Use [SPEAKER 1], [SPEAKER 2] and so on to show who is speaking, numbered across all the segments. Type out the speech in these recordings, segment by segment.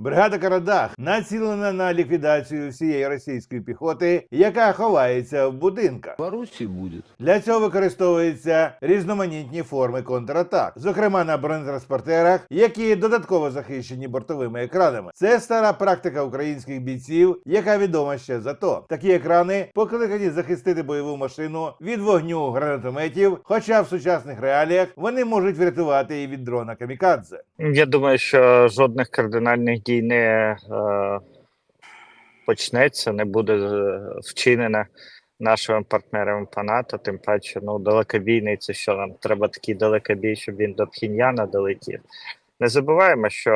[SPEAKER 1] Бригада Карадах націлена на ліквідацію всієї російської піхоти, яка ховається в будинках.
[SPEAKER 2] Беларуси будет.
[SPEAKER 1] Для цього використовуються різноманітні форми контратак, зокрема на бронетранспортерах, які додатково захищені бортовими екранами. Це стара практика українських бійців, яка відома ще за то. Такі екрани покликані захистити бойову машину від вогню гранатометів, хоча в сучасних реаліях вони можуть врятувати і від дрона камікадзе.
[SPEAKER 3] Я думаю, що жодних кардинальних дій не е, почнеться, не буде е, вчинено нашими партнерами по НАТО. Тим паче, ну, далекобійний це що нам треба такий далекобій, щоб він до Пхіньяна долетів. Не забуваємо, що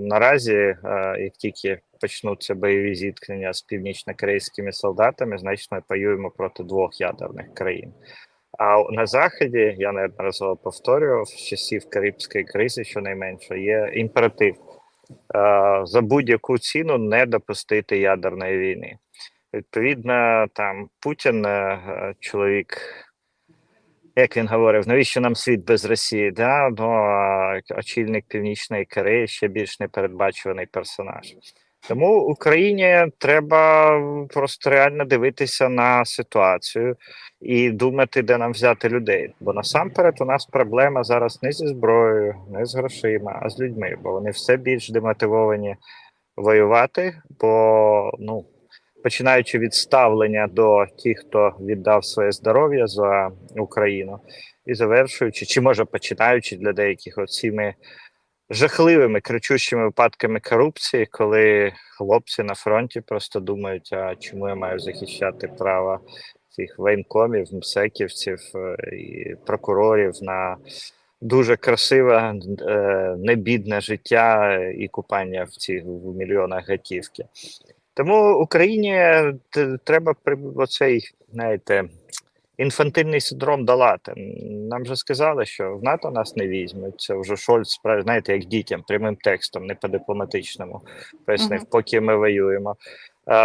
[SPEAKER 3] наразі, е, як тільки почнуться бойові зіткнення з північно-корейськими солдатами, значить ми воюємо проти двох ядерних країн. А на заході я неодноразово повторював з часів Карибської кризи, щонайменше, є імператив за будь-яку ціну не допустити ядерної війни. Відповідно, там Путін, е, чоловік, як він говорив, навіщо нам світ без Росії? Да? Ну, очільник Північної Кореї ще більш непередбачуваний персонаж. Тому Україні треба просто реально дивитися на ситуацію і думати, де нам взяти людей. Бо насамперед у нас проблема зараз не зі зброєю, не з грошима, а з людьми, бо вони все більш демотивовані воювати, бо ну. Починаючи від ставлення до тих, хто віддав своє здоров'я за Україну, і завершуючи, чи може починаючи для деяких оціми жахливими кричущими випадками корупції, коли хлопці на фронті просто думають, а чому я маю захищати права цих воєнкомів, мсеківців е, і прокурорів на дуже красиве, е, небідне життя і купання в цих в мільйонах готівки. Тому Україні треба при оцей, знаєте, інфантильний синдром долати. Нам же сказали, що в НАТО нас не візьмуть. Це вже Шольц, знаєте, як дітям, прямим текстом, не по дипломатичному. Пояснив,
[SPEAKER 4] Мгм.
[SPEAKER 3] поки ми воюємо.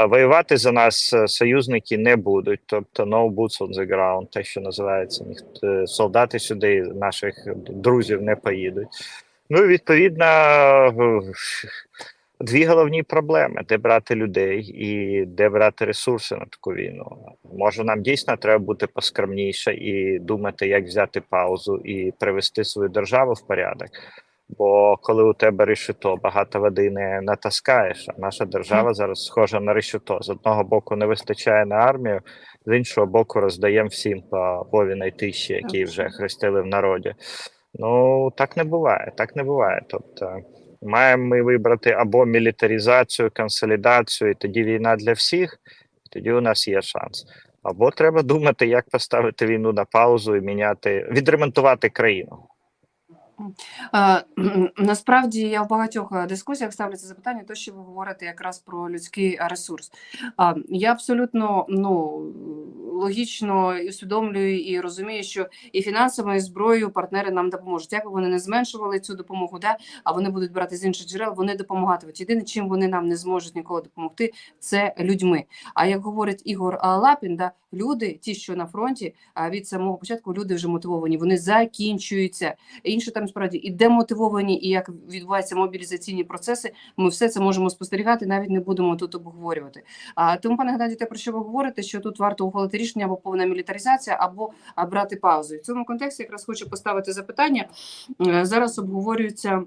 [SPEAKER 3] Воювати за нас е, союзники не будуть, тобто no boots on the ground, те, що називається, ніхто е, солдати сюди наших друзів не поїдуть. Ну і відповідно дві головні проблеми: де брати людей і де брати ресурси на таку війну. Може, нам дійсно треба бути поскромніше і думати, як взяти паузу і привести свою державу в порядок. Бо коли у тебе решето, багато води не натаскаєш, а наша держава зараз схожа на решето. З одного боку не вистачає на армію, з іншого боку, роздаємо всім по Вовіній тисячі, які вже хрестили в народі. Ну так не буває. Так не буває. Тобто маємо ми вибрати або мілітаризацію, консолідацію, і тоді війна для всіх, тоді у нас є шанс. Або треба думати, як поставити війну на паузу і міняти, відремонтувати країну.
[SPEAKER 4] Е, Насправді я в багатьох е, дискусіях ставлю це запитання, то що ви говорите якраз про людський е, ресурс. Я абсолютно ну, логічно і усвідомлюю і розумію, що і фінансовою і зброєю партнери нам допоможуть. Як би вони не зменшували цю допомогу, да, а вони будуть брати з інших джерел, вони допомагатимуть. Єдине, чим вони нам не зможуть ніколи допомогти, це людьми. А як говорить Ігор Лапін, да, люди, ті, що на фронті, від самого початку люди вже мотивовані, вони закінчуються інше там справді і демотивовані, і як відбуваються мобілізаційні процеси. Ми все це можемо спостерігати, навіть не будемо тут обговорювати. А тому, пане Геннадію, те про що ви говорите, що тут варто ухвалити рішення або повна мілітаризація, або брати паузу. І в цьому контексті якраз хочу поставити запитання. Е, Зараз обговорюються.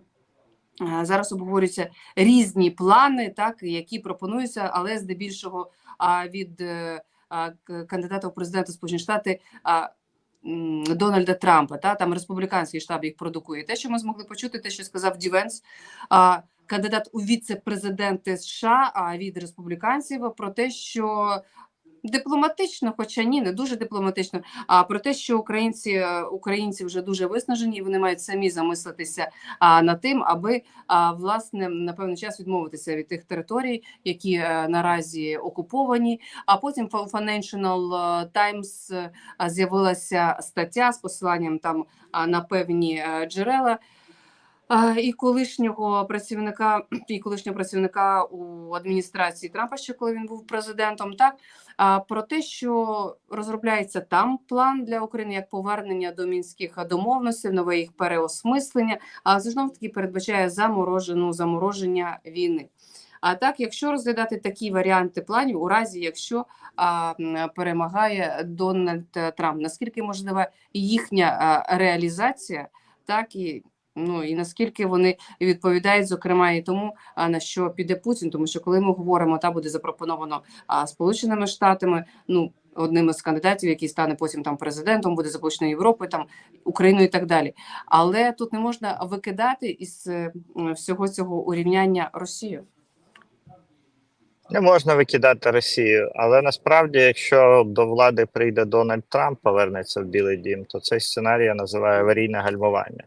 [SPEAKER 4] е, Зараз обговорюються різні плани, так які пропонуються, але здебільшого від е, кандидата в президенти Сполучені Штати Дональда Трампа. Та там республіканський штаб їх продукує. Те, що ми змогли почути, те, що сказав Дівенс, а, кандидат у віце-президенти США а, від республіканців, про те, що дипломатично, хоча ні, не дуже дипломатично. А про те, що українці е, українці вже дуже виснажені, і вони мають самі замислитися а, над тим, аби а, власне на певний час відмовитися від тих територій, які е, наразі окуповані. А потім у Financial Times е, а, з'явилася стаття з посиланням там а, на певні джерела. і колишнього працівника, і колишнього працівника у адміністрації Трампа, ще коли він був президентом, так а, про те, що розробляється там план для України як повернення до мінських домовленостей, нове їх переосмислення, а це знов таки передбачає заморожену замороження війни. А так, якщо розглядати такі варіанти планів, у разі якщо а, перемагає Дональд Трамп, наскільки можлива їхня реалізація, так і ну і наскільки вони відповідають, зокрема, і тому, на що піде Путін, тому що коли ми говоримо, та буде запропоновано Сполученими Штатами, ну одним із кандидатів, який стане потім там президентом, буде запущено Європою, там Україною і так далі. Але тут не можна викидати із е, всього цього урівняння Росію.
[SPEAKER 3] Не можна викидати Росію, але насправді, якщо до влади прийде Дональд Трамп, повернеться в Білий Дім, то цей сценарій я називаю аварійне гальмування.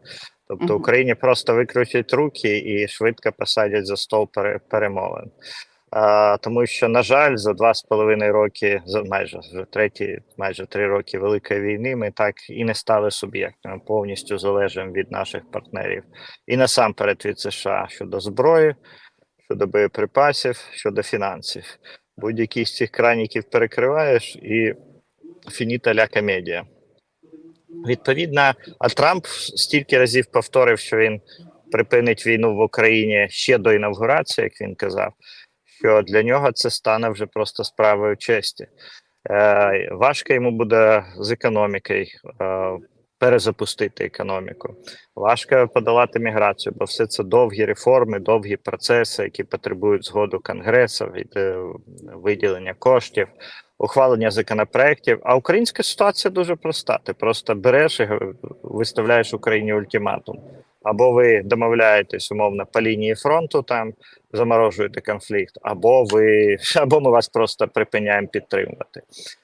[SPEAKER 3] Тобто. Україні просто викрутять руки і швидко посадять за стол перемовин. А, тому що, на жаль, за два з половиною роки, за майже вже треті, майже три роки Великої війни, ми так і не стали суб'єктами, повністю залежимо від наших партнерів. І насамперед від США щодо зброї, щодо боєприпасів, щодо фінансів. Будь-який з цих краніків перекриваєш і фініта ля комедія. Відповідно, а Трамп стільки разів повторив, що він припинить війну в Україні ще до інавгурації, як він казав, що для нього це стане вже просто справою честі. Е, важко йому буде з економікою е, перезапустити економіку. Важко подолати міграцію, бо все це довгі реформи, довгі процеси, які потребують згоду Конгресу, від, е, виділення коштів, ухвалення законопроєктів. А українська ситуація дуже проста. Ти просто береш і виставляєш Україні ультиматум. Або ви домовляєтесь умовно по лінії фронту, там заморожуєте конфлікт, або ви або ми вас просто припиняємо підтримувати.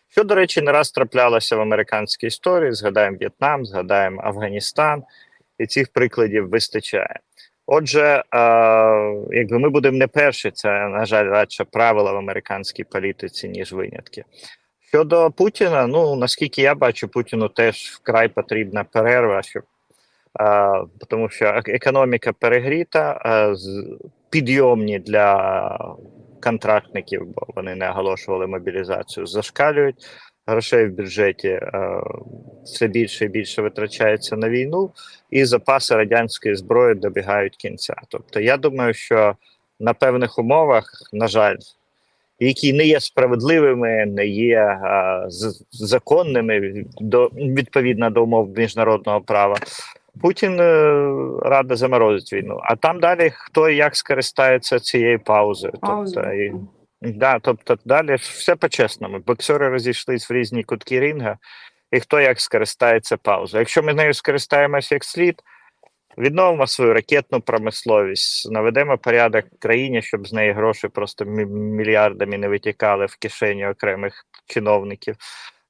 [SPEAKER 3] Що, до речі, не раз траплялося в американській історії. Згадаємо В'єтнам, згадаємо Афганістан, і цих прикладів вистачає. Отже, е, якби ми будемо не перші, це, на жаль, радше правила в американській політиці, ніж винятки. Щодо Путіна, ну наскільки я бачу, Путіну теж вкрай потрібна перерва, щоб е, тому що економіка перегріта, е, підйомні для контрактників, бо вони не оголошували мобілізацію, зашкалюють. Грошей в бюджеті е, все більше і більше витрачається на війну, і запаси радянської зброї добігають кінця. Тобто, я думаю, що на певних умовах, на жаль, які не є справедливими, не є е, з- законними до відповідно до умов міжнародного права. Путін е, радий заморозити війну. А там далі хто і як скористається цією паузою.
[SPEAKER 4] Паузою.
[SPEAKER 3] Тобто, і, да, тобто далі все по-чесному. Боксери розійшлись в різні кутки ринга, і хто як скористається паузою. Якщо ми нею скористаємося як слід, відновимо свою ракетну промисловість, наведемо порядок в країні, щоб з неї гроші просто мільярдами не витікали в кишені окремих чиновників.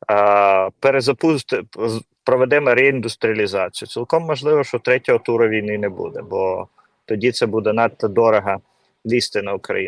[SPEAKER 3] А, перезапусти, з- проведемо реіндустріалізацію. Цілком можливо, що третього туру війни не буде, бо тоді це буде надто дорого лізти на Україну.